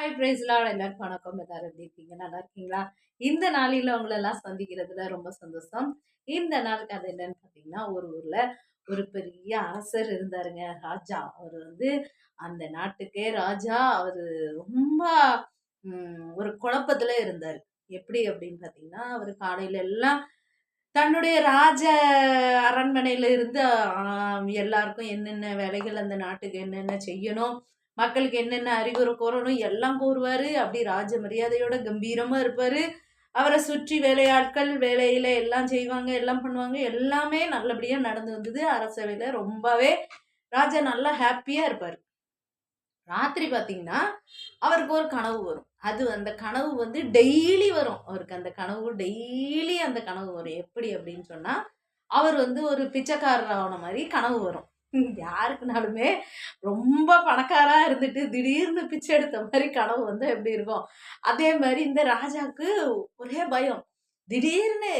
Hi ப்ரைஸ்லாம் எல்லாருக்கும் வணக்கம். எல்லாரும் எப்படி இருக்கீங்க? நல்லா இருக்கீங்களா? இந்த நாளில் அவங்களெல்லாம் சந்திக்கிறதுல ரொம்ப சந்தோஷம். இந்த நாள் கதை என்னன்னு பார்த்தீங்கன்னா ஒரு ஊரில் ஒரு பெரிய அரசர் இருந்தாருங்க. ராஜா. அவர் வந்து அந்த நாட்டுக்கே ராஜா. அவர் ரொம்ப ஒரு குழப்பத்தில் இருந்தார். எப்படி அப்படின்னு பார்த்தீங்கன்னா அவர் காலையில எல்லாம் தன்னுடைய ராஜ அரண்மனையில இருந்து எல்லாருக்கும் என்னென்ன வேலைகள் அந்த நாட்டுக்கு என்னென்ன செய்யணும் மக்களுக்கு என்னென்ன அறிவுரை கோரணும் எல்லாம் கூறுவாரு. அப்படி ராஜ மரியாதையோட கம்பீரமா இருப்பாரு. அவரை சுற்றி வேலையாட்கள் வேலையில எல்லாம் செய்வாங்க எல்லாம் பண்ணுவாங்க. எல்லாமே நல்லபடியா நடந்து வந்தது அரசவையில ரொம்பவே. ராஜா நல்லா ஹாப்பியா இருப்பாரு. ராத்திரி பாத்தீங்கன்னா அவருக்கு ஒரு கனவு வரும். அது அந்த கனவு வந்து டெய்லி வரும். அவருக்கு அந்த கனவு டெய்லி அந்த கனவு வரும். எப்படி அப்படின்னு சொன்னா அவர் வந்து ஒரு பிச்சைக்காரர் ஆன மாதிரி கனவு வரும். யாருக்குனாலுமே ரொம்ப பணக்காராக இருந்துட்டு திடீர்னு பிச்சை எடுத்த மாதிரி கனவு வந்து எப்படி இருக்கும்? அதே மாதிரி இந்த ராஜாவுக்கு ஒரே பயம். திடீர்னு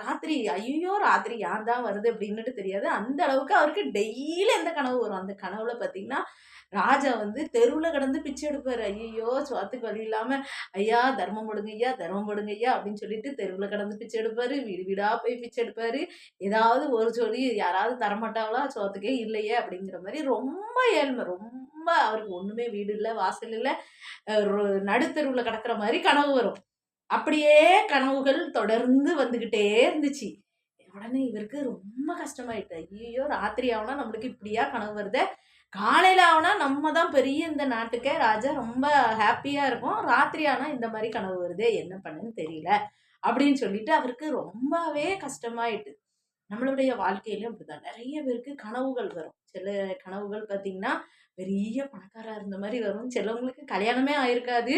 ராத்திரி ஐயோ ராத்திரி யான் தான் வருது அப்படின்னுட்டு தெரியாது. அந்த அளவுக்கு அவருக்கு டெய்லி எந்த கனவு வரும்? அந்த கனவுல பார்த்தீங்கன்னா ராஜா வந்து தெருவில் கிடந்து பிச்சை எடுப்பார். ஐயோ சுவாத்துக்கு வழி இல்லாமல் ஐயா தர்மம் போடுங்க ஐயா தர்மம் போடுங்க ஐயா அப்படின்னு சொல்லிட்டு தெருவில் கிடந்து பிச்சை எடுப்பாரு. வீடு வீடாக போய் பிச்சை எடுப்பார். ஏதாவது ஒரு சொல்லி யாராவது தரமாட்டாங்களா? சோத்துக்கே இல்லையே அப்படிங்கிற மாதிரி ரொம்ப ஏழ்மை ரொம்ப அவருக்கு ஒன்றுமே வீடு இல்லை வாசல் இல்லை. நடுத்தருவில் கிடக்கிற மாதிரி கனவு வரும். அப்படியே கனவுகள் தொடர்ந்து வந்துக்கிட்டே இருந்துச்சு. உடனே இவருக்கு ரொம்ப கஷ்டமாயிட்டு ஐயோ ராத்திரி ஆகுனா நம்மளுக்கு இப்படியா கனவு வருதே? காலையில் ஆனால் நம்ம தான் பெரிய இந்த நாட்டுக்கே ராஜா ரொம்ப ஹாப்பியாக இருக்கும். ராத்திரி ஆனால் இந்த மாதிரி கனவு வருதே என்ன பண்ணுன்னு தெரியல. அப்படின்னு சொல்லிட்டு அவருக்கு ரொம்பவே கஷ்டமாயிட்டு. நம்மளுடைய வாழ்க்கையிலும் அப்படிதான் நிறைய பேருக்கு கனவுகள் வரும். சில கனவுகள் பார்த்தீங்கன்னா பெரிய பணக்காரா இருந்த மாதிரி வரும். சிலவங்களுக்கு கல்யாணமே ஆயிருக்காது.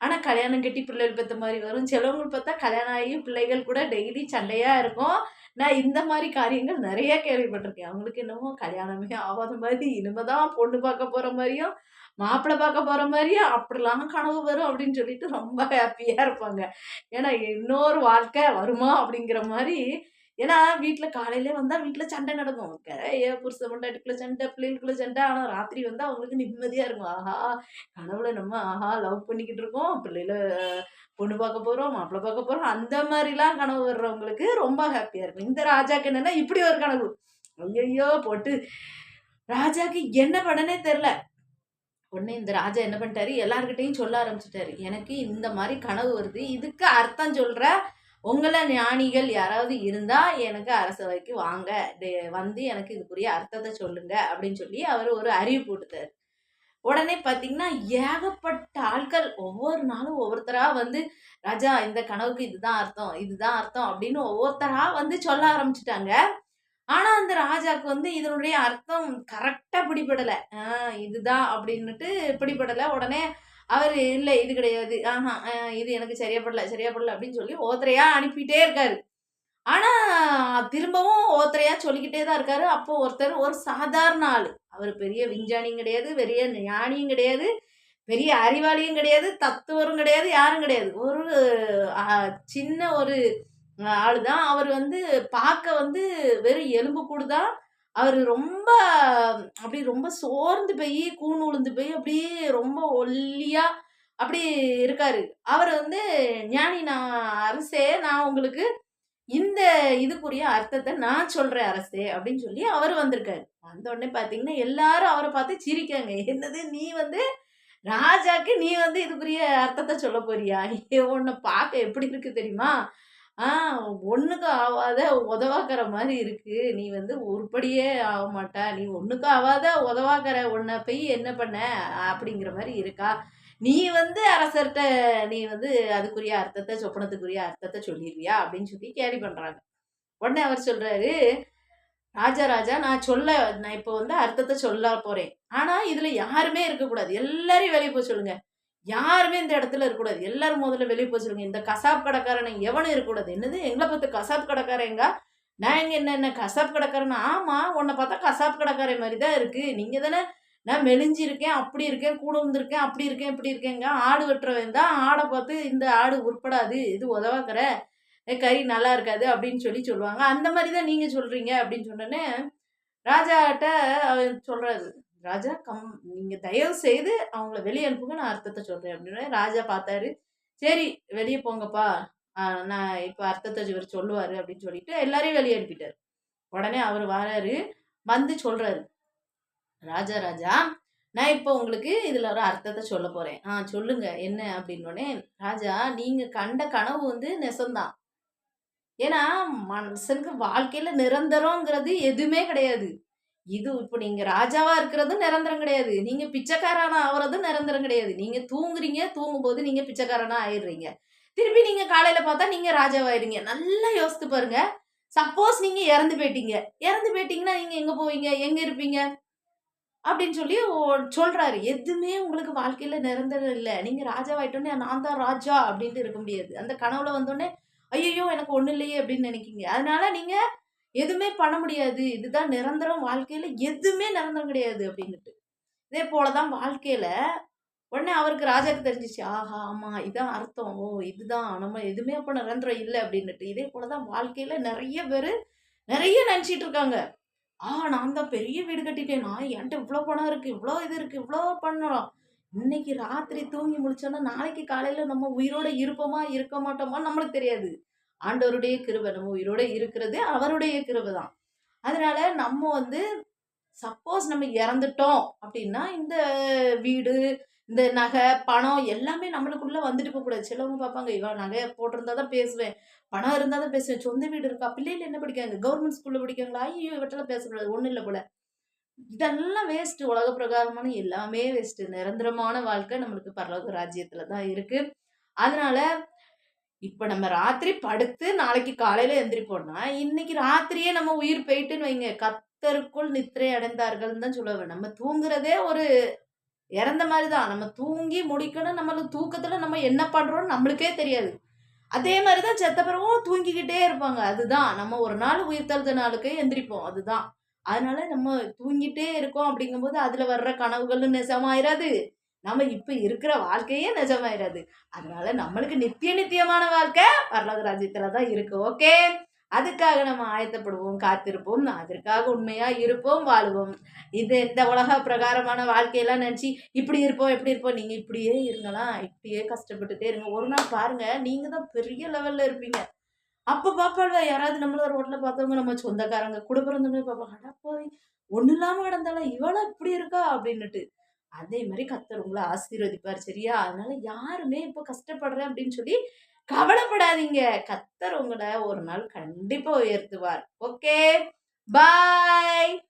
ஆனால் கல்யாணம் கட்டி பிள்ளைகள் பெற்ற மாதிரி வரும். சிலவங்களுக்கு பார்த்தா கல்யாணம் ஆகி பிள்ளைகள் கூட டெய்லி சண்டையாக இருக்கும். நான் இந்த மாதிரி காரியங்கள் நிறைய கேள்விப்பட்டிருக்கேன். அவங்களுக்கு என்னமோ கல்யாணமே ஆகாத மாதிரி இனிமே தான் பொண்ணு பார்க்க போகிற மாதிரியும் மாப்பிள்ளை பார்க்க போகிற மாதிரியும் அப்படிலாம் கனவு வரும் அப்படின்னு சொல்லிட்டு ரொம்ப ஹாப்பியாக இருப்பாங்க. ஏன்னா இன்னொரு வாழ்க்கை வருமா அப்படிங்கிற மாதிரி ஏன்னா வீட்டில் காலையிலே வந்தால் வீட்டில் சண்டை நடக்கும். ஏ புருஷ பொண்டாட்டிக்குள்ள சண்டை பிள்ளைகளுக்குள்ள சண்டை. ஆனால் ராத்திரி வந்தால் அவங்களுக்கு நிம்மதியாக இருக்கும். ஆஹா கனவுல நம்ம ஆஹா லவ் பண்ணிக்கிட்டு இருக்கோம். பிள்ளைகள பொண்ணு பார்க்க போகிறோம் மாப்பிள்ளை பார்க்க போகிறோம் அந்த மாதிரிலாம் கனவு வர்றவங்களுக்கு ரொம்ப ஹாப்பியாக இருக்கும். இந்த ராஜாக்கு என்னென்னா இப்படி ஒரு கனவு. ஐயோ போட்டு. ராஜாக்கு என்ன பண்ணனே தெரில உடனே இந்த ராஜா என்ன பண்ணிட்டாரு? எல்லார்கிட்டையும் சொல்ல ஆரம்பிச்சிட்டாரு. எனக்கு இந்த மாதிரி கனவு வருது. இதுக்கு அர்த்தம் சொல்கிற உங்களை ஞானிகள் யாராவது இருந்தால் எனக்கு அரசவைக்கு வாங்க. டே- வந்து எனக்கு இதுக்குரிய அர்த்தத்தை சொல்லுங்க அப்படின்னு சொல்லி அவர் ஒரு அறிவு போட்டுத்தார். உடனே பார்த்தீங்கன்னா ஏகப்பட்ட ஆட்கள் ஒவ்வொரு நாளும் ஒவ்வொருத்தராக வந்து ராஜா இந்த கனவுக்கு இதுதான் அர்த்தம் இதுதான் அர்த்தம் அப்படின்னு ஒவ்வொருத்தராக வந்து சொல்ல ஆரம்பிச்சிட்டாங்க. ஆனால் அந்த ராஜாவுக்கு வந்து இதனுடைய அர்த்தம் கரெக்டாக பிடிபடலை. இதுதான் அப்படின்னுட்டு பிடிபடலை. உடனே அவர் இல்லை இது கிடையாது. ஆஹா இது எனக்கு சரியா படல சரியா படல அப்படின்னு சொல்லி ஓத்தரையா அனுப்பிட்டே இருக்காரு. ஆனா திரும்பவும் ஓத்தரையா சொல்லிக்கிட்டே தான் இருக்காரு. அப்போ ஒருத்தர் ஒரு சாதாரண ஆள். அவர் பெரிய விஞ்ஞானியும் கிடையாது பெரிய ஞானியும் கிடையாது பெரிய அறிவாளியும் கிடையாது தத்துவரும் கிடையாது யாரும் கிடையாது. ஒரு சின்ன ஒரு ஆளு தான் அவர் வந்து பார்க்க வந்து வெறும் எலும்பு கூடுதான் அவர் ரொம்ப அப்படி ரொம்ப சோர்ந்து போய் கூண் உளுந்து போய் அப்படியே ரொம்ப ஒல்லியா அப்படி இருக்காரு. அவர் வந்து ஞானி நான் அரசே நான் உங்களுக்கு இந்த இதுக்குரிய அர்த்தத்தை நான் சொல்றேன் அரசே அப்படின்னு சொல்லி அவர் வந்திருக்காரு. வந்த உடனே பாத்தீங்கன்னா எல்லாரும் அவரை பார்த்து சிரிக்காங்க என்னது நீ வந்து ராஜாக்கு நீ வந்து இதுக்குரிய அர்த்தத்தை சொல்ல போறியா? ஏ, உன்னை பார்க்க எப்படி இருக்கு தெரியுமா? ஆ ஒண்ணுக்கு ஆவாத உதவாக்கிற மாதிரி இருக்கு. நீ வந்து உருப்படியே ஆக மாட்டா. நீ ஒண்ணுக்கு ஆவாத உதவாக்கிற உன்னை போய் என்ன பண்ண? அப்படிங்கிற மாதிரி இருக்கா? நீ வந்து அரசர்கிட்ட நீ வந்து அதுக்குரிய அர்த்தத்தை சொப்பனத்துக்குரிய அர்த்தத்தை சொல்லிடுவியா? அப்படின்னு சொல்லி கேரி பண்றாங்க. உடனே அவர் சொல்றாரு ராஜா ராஜா நான் சொல்ல நான் இப்போ வந்து அர்த்தத்தை சொல்ல போறேன். ஆனா இதுல யாருமே இருக்கக்கூடாது. எல்லாரையும் வெளியே போய் சொல்லுங்க. யாருமே இந்த இடத்துல இருக்கக்கூடாது. எல்லாரும் முதல்ல வெளியே போய் இந்த கசாப் கடைக்காரனை எவனும் இருக்கக்கூடாது. என்னது? எங்களை பார்த்து கசாப் கடைக்காரங்க? நான் இங்கே என்ன என்ன கசாப் கடைக்காரன்? ஆமாம் உன்னை பார்த்தா கசாப் கடைக்காரன் மாதிரி தான் இருக்குது நீங்கள் தானே நான் மெலிஞ்சிருக்கேன் அப்படி இருக்கேன் கூட வந்திருக்கேன் அப்படி இருக்கேன் இப்படி இருக்கேங்க. ஆடு வெட்டுறவன் தான். ஆடை பார்த்து இந்த ஆடு உட்படாது இது உதவாக்கிற. கறி நல்லா இருக்காது அப்படின்னு சொல்லி சொல்லுவாங்க. அந்த மாதிரி தான் நீங்கள் சொல்கிறீங்க அப்படின்னு சொன்னோன்னே ராஜாட்ட அவர் சொல்கிறாரு ராஜா கம் நீங்கள் தயவு செய்து அவங்கள வெளியே அனுப்புங்க நான் அர்த்தத்தை சொல்கிறேன் அப்படின்னு ராஜா பார்த்தாரு. சரி வெளியே போங்கப்பா. நான் இப்போ அர்த்தத்தை இவர் சொல்லுவார் அப்படின்னு சொல்லிட்டு எல்லாரையும் வெளியே அனுப்பிட்டார். உடனே அவர் வராரு. வந்து சொல்கிறாரு ராஜா ராஜா நான் இப்போ உங்களுக்கு இதில் ஒரு அர்த்தத்தை சொல்ல போகிறேன் ஆ சொல்லுங்க. என்ன? அப்படின்னோடனே ராஜா நீங்கள் கண்ட கனவு வந்து நெசந்தான். ஏன்னா மனுஷனுக்கு வாழ்க்கையில் நிரந்தரங்கிறது எதுவுமே கிடையாது. இது இப்போ நீங்க ராஜாவா இருக்கிறதும் நிரந்தரம் கிடையாது. நீங்க பிச்சைக்காரனா ஆகுறதும் நிரந்தரம் கிடையாது. நீங்க தூங்குறீங்க தூங்கும்போது நீங்க பிச்சைக்காரனா ஆயிடுறீங்க. திருப்பி நீங்க காலையில பார்த்தா நீங்க ராஜாவாயிருங்க நல்லா யோசித்து பாருங்க. சப்போஸ் நீங்க இறந்து போயிட்டீங்க. இறந்து போயிட்டீங்கன்னா நீங்க எங்க போவீங்க? எங்க இருப்பீங்க? அப்படின்னு சொல்லி ஓ- சொல்றாரு. எதுவுமே உங்களுக்கு வாழ்க்கையில நிரந்தரம் இல்லை. நீங்க ராஜாவாயிட்டோன்னே நான் தான் ராஜா அப்படின்ட்டு இருக்க முடியாது. அந்த கனவுல வந்தோடனே ஐயோ எனக்கு ஒண்ணு இல்லையே அப்படின்னு நினைக்கிங்க அதனால நீங்க எதுவுமே பண்ண முடியாது. இதுதான் நிரந்தரம் வாழ்க்கையில எதுவுமே நிரந்தரம் கிடையாது அப்படின்னுட்டு. இதே போலதான் வாழ்க்கையில உடனே அவருக்கு ராஜாக்கு தெரிஞ்சிச்சு. ஆஹா ஆமா இதான் அர்த்தம். ஓ இதுதான். நம்ம எதுவுமே அப்ப நிரந்தரம் இல்லை அப்படின்னுட்டு. இதே போலதான் வாழ்க்கையில நிறைய பேர் நிறைய நினைச்சிட்டு இருக்காங்க. ஆ நான் தான் பெரிய வீடு கட்டிட்டேன். நான் என்கிட்ட இவ்வளோ பணம் இருக்கு இவ்வளோ இது இருக்கு இவ்வளோ பண்ணலாம். இன்னைக்கு ராத்திரி தூங்கி முடிச்சோன்னா நாளைக்கு காலையில நம்ம உயிரோட இருப்போமா இருக்க மாட்டோமா நம்மளுக்கு தெரியாது. ஆண்டவருடைய கிருபை நம்ம உயிரோட இருக்கிறது அவருடைய கிருபை தான். அதனால நம்ம வந்து சப்போஸ் நம்ம இறந்துட்டோம் அப்படின்னா இந்த வீடு இந்த நகை பணம் எல்லாமே நம்மளுக்குள்ள வந்துட்டு போகக்கூடாது சிலவங்க பார்ப்பாங்க இவன் நகை போட்டிருந்தா தான் பேசுவேன் பணம் இருந்தால் தான் பேசுவேன் சொந்த வீடு இருக்கா பிள்ளைகள் என்ன படிக்காங்க கவர்மெண்ட் ஸ்கூல்ல படிக்காங்களா ஐயோ இவற்றெல்லாம் பேசக்கூடாது ஒன்றும் இல்லை போல. இதெல்லாம் வேஸ்ட் உலக பிரகாரமான எல்லாமே வேஸ்ட் நிரந்தரமான வாழ்க்கை நம்மளுக்கு பரலோக ராஜ்யத்துல தான் இருக்கு. அதனால இப்போ நம்ம ராத்திரி படுத்து நாளைக்கு காலையில் எந்திரிப்போம்னா இன்னைக்கு ராத்திரியே நம்ம உயிர் போயிட்டுன்னு வைங்க. கத்தருக்குள் நித்திரை அடைந்தார்கள்னு தான் சொல்லுவேன் நம்ம தூங்குறதே ஒரு இறந்த மாதிரி தான் நம்ம தூங்கி முடிக்கணும் நம்மளுக்கு தூக்கத்தில் நம்ம என்ன பண்ணுறோம்னு நம்மளுக்கே தெரியாது. அதே மாதிரி தான் செத்த பிறகும் தூங்கிக்கிட்டே இருப்பாங்க. அதுதான். நம்ம ஒரு நாள் உயிர் தழுத நாளுக்கு எந்திரிப்போம். அதுதான். அதனால நம்ம தூங்கிட்டே இருக்கோம் அப்படிங்கும்போது அதில் வர்ற கனவுகளும் நெசமாயிராது. நம்ம இப்போ இருக்கிற வாழ்க்கையே நிஜமாயிடாது அதனால நம்மளுக்கு நித்திய நித்தியமான வாழ்க்கை பரலோக ராஜ்யத்தில் தான் இருக்கு ஓகே? அதுக்காக நம்ம ஆயத்தப்படுவோம் காத்திருப்போம் அதற்காக உண்மையா இருப்போம் வாழுவோம். இது இந்த உலக பிரகாரமான வாழ்க்கையெல்லாம் நினச்சி இப்படி இருப்போம் எப்படி இருப்போம் நீங்க இப்படியே இருங்களா இப்படியே கஷ்டப்பட்டுட்டே இருங்க. ஒரு நாள் பாருங்க நீங்க தான் பெரிய லெவல்ல இருப்பீங்க. அப்ப பாப்பாள் யாராவது நம்மள ரோட்ல பார்த்தவங்க நம்ம சொந்தக்காரங்க கூட பிறந்தவங்க பார்ப்பாங்க அடா போய் ஒண்ணு இல்லாம கிடந்தாலும் இவளா இப்படி இருக்கா அப்படின்னுட்டு. அதே மாதிரி கத்தர் உங்களை ஆசீர்வதிப்பார். சரியா? அதனால யாருமே இப்போ கஷ்டப்படுறேன் அப்படின்னு சொல்லி கவலைப்படாதீங்க. கத்தர் உங்களை ஒரு நாள் கண்டிப்பா உயர்த்துவார். ஓகே? பாய்!